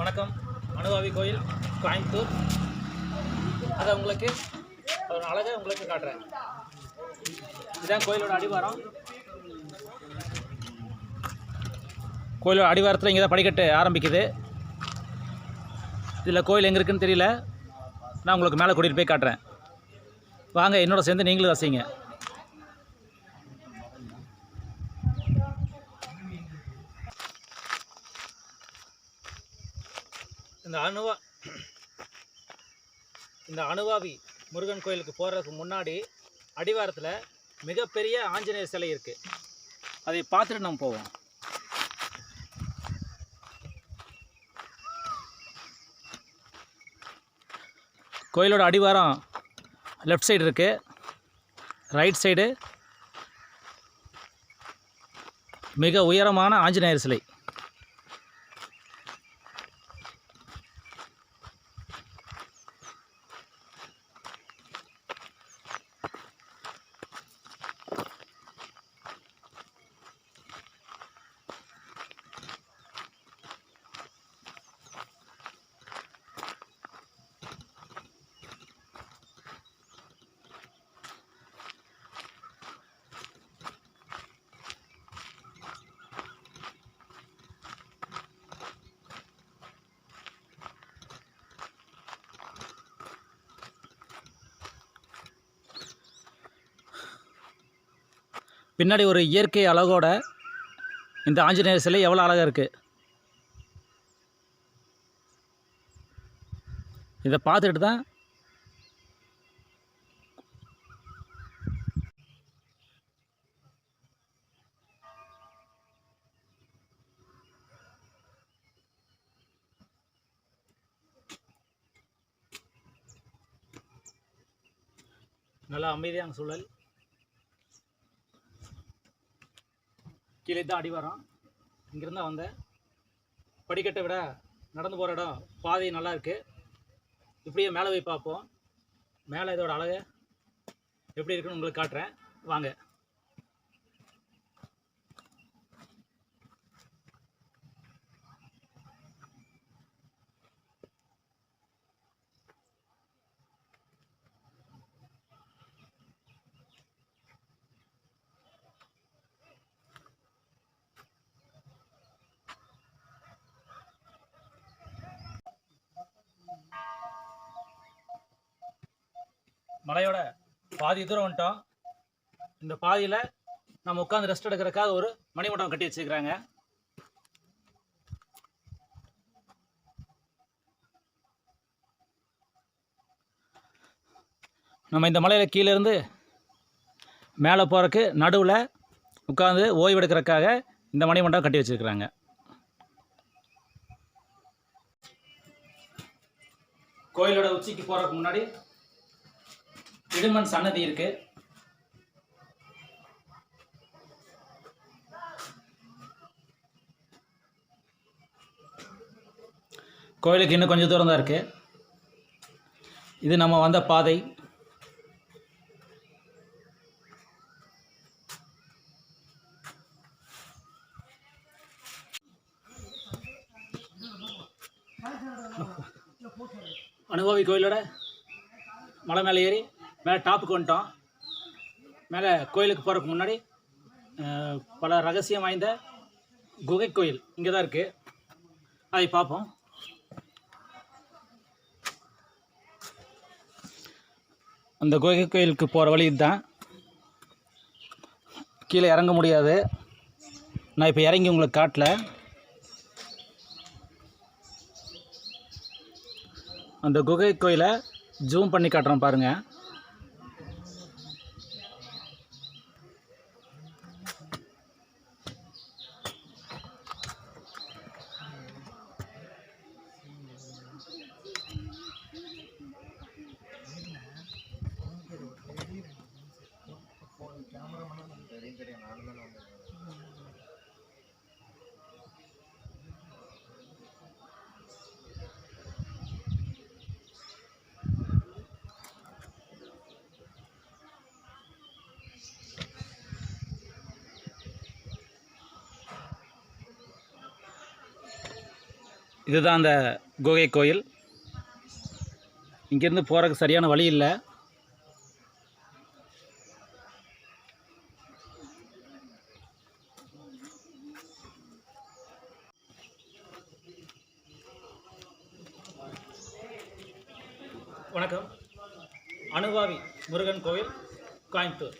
வணக்கம். அனுபாவி கோயில் கோயம்புத்தூர். அதை உங்களுக்கு ஒரு அழகை உங்களுக்கு காட்டுறேன். இதுதான் கோயிலோட அடிவாரம். கோயிலோட அடிவாரத்தில் இங்கே தான் படிக்கட்டு ஆரம்பிக்குது. இதில் கோயில் எங்கே இருக்குன்னு தெரியல. நான் உங்களுக்கு மேலே கூட்டிகிட்டு போய் காட்டுறேன். வாங்க என்னோட சேர்ந்து நீங்களும் ரசிங்க. இந்த அணுவா இந்த அணுவாவி முருகன் கோயிலுக்கு போகிறதுக்கு முன்னாடி அடிவாரத்தில் மிகப்பெரிய ஆஞ்சநேயர் சிலை இருக்குது அதை பார்த்துட்டு நம்ம போவோம். கோயிலோட அடிவாரம் லெஃப்ட் சைடு இருக்குது ரைட் சைடு மிக உயரமான ஆஞ்சநேயர் சிலை. பின்னாடி ஒரு இயற்கை அழகோட இந்த ஆஞ்சநேயர் சிலை எவ்வளோ அழகாக இருக்குது இதை பார்த்துட்டு தான் நல்லா அமைதியான சூழல். கீழே தான் அடிவாரம் இங்கிருந்து தான் வந்தேன். படிக்கட்டை விட நடந்து போகிற இடம் பாதை நல்லா இருக்குது இப்படியே மேலே போய் பார்ப்போம். மேலே இதோட அழகு எப்படி இருக்குன்னு உங்களுக்கு காட்டுறேன். வாங்க. மலையோட பாதி தூரம் வந்துட்டோம். இந்த பாதியில் நம்ம உட்காந்து ரெஸ்ட் எடுக்கிறதுக்காக ஒரு மணிமண்டபம் கட்டி வச்சுருக்கிறாங்க. நம்ம இந்த மலையில் கீழே இருந்து மேலே போகிறக்கு நடுவில் உட்காந்து ஓய்வெடுக்கிறதுக்காக இந்த மணிமண்டபம் கட்டி வச்சுருக்கிறாங்க. கோயிலோட உச்சிக்கு போகிறதுக்கு முன்னாடி இடுமன் சன்னதி இருக்கு. கோயிலுக்கு இன்னும் கொஞ்சம் தூரம் தான் இருக்குது இது நம்ம வந்த பாதை. அனுபவி கோயிலோட மலை மேலே ஏறி மேலே டாப்புக்கு வந்துட்டோம். மேலே கோயிலுக்கு போகிறதுக்கு முன்னாடி பல ரகசியம் வாய்ந்த குகை கோயில் இங்கே தான் இருக்குது அதை பார்ப்போம். அந்த குகை கோயிலுக்கு போகிற வழி இதுதான். கீழே இறங்க முடியாது. நான் இப்போ இறங்கி உங்களுக்கு காட்டல. அந்த குகை கோயிலை ஜூம் பண்ணி காட்டுறேன் பாருங்கள் இதுதான் அந்த குகை கோயில். இங்கேருந்து போகிறதுக்கு சரியான வழி இல்லை. வணக்கம். அனுபாவி முருகன் கோவில் கோயம்புத்தூர்.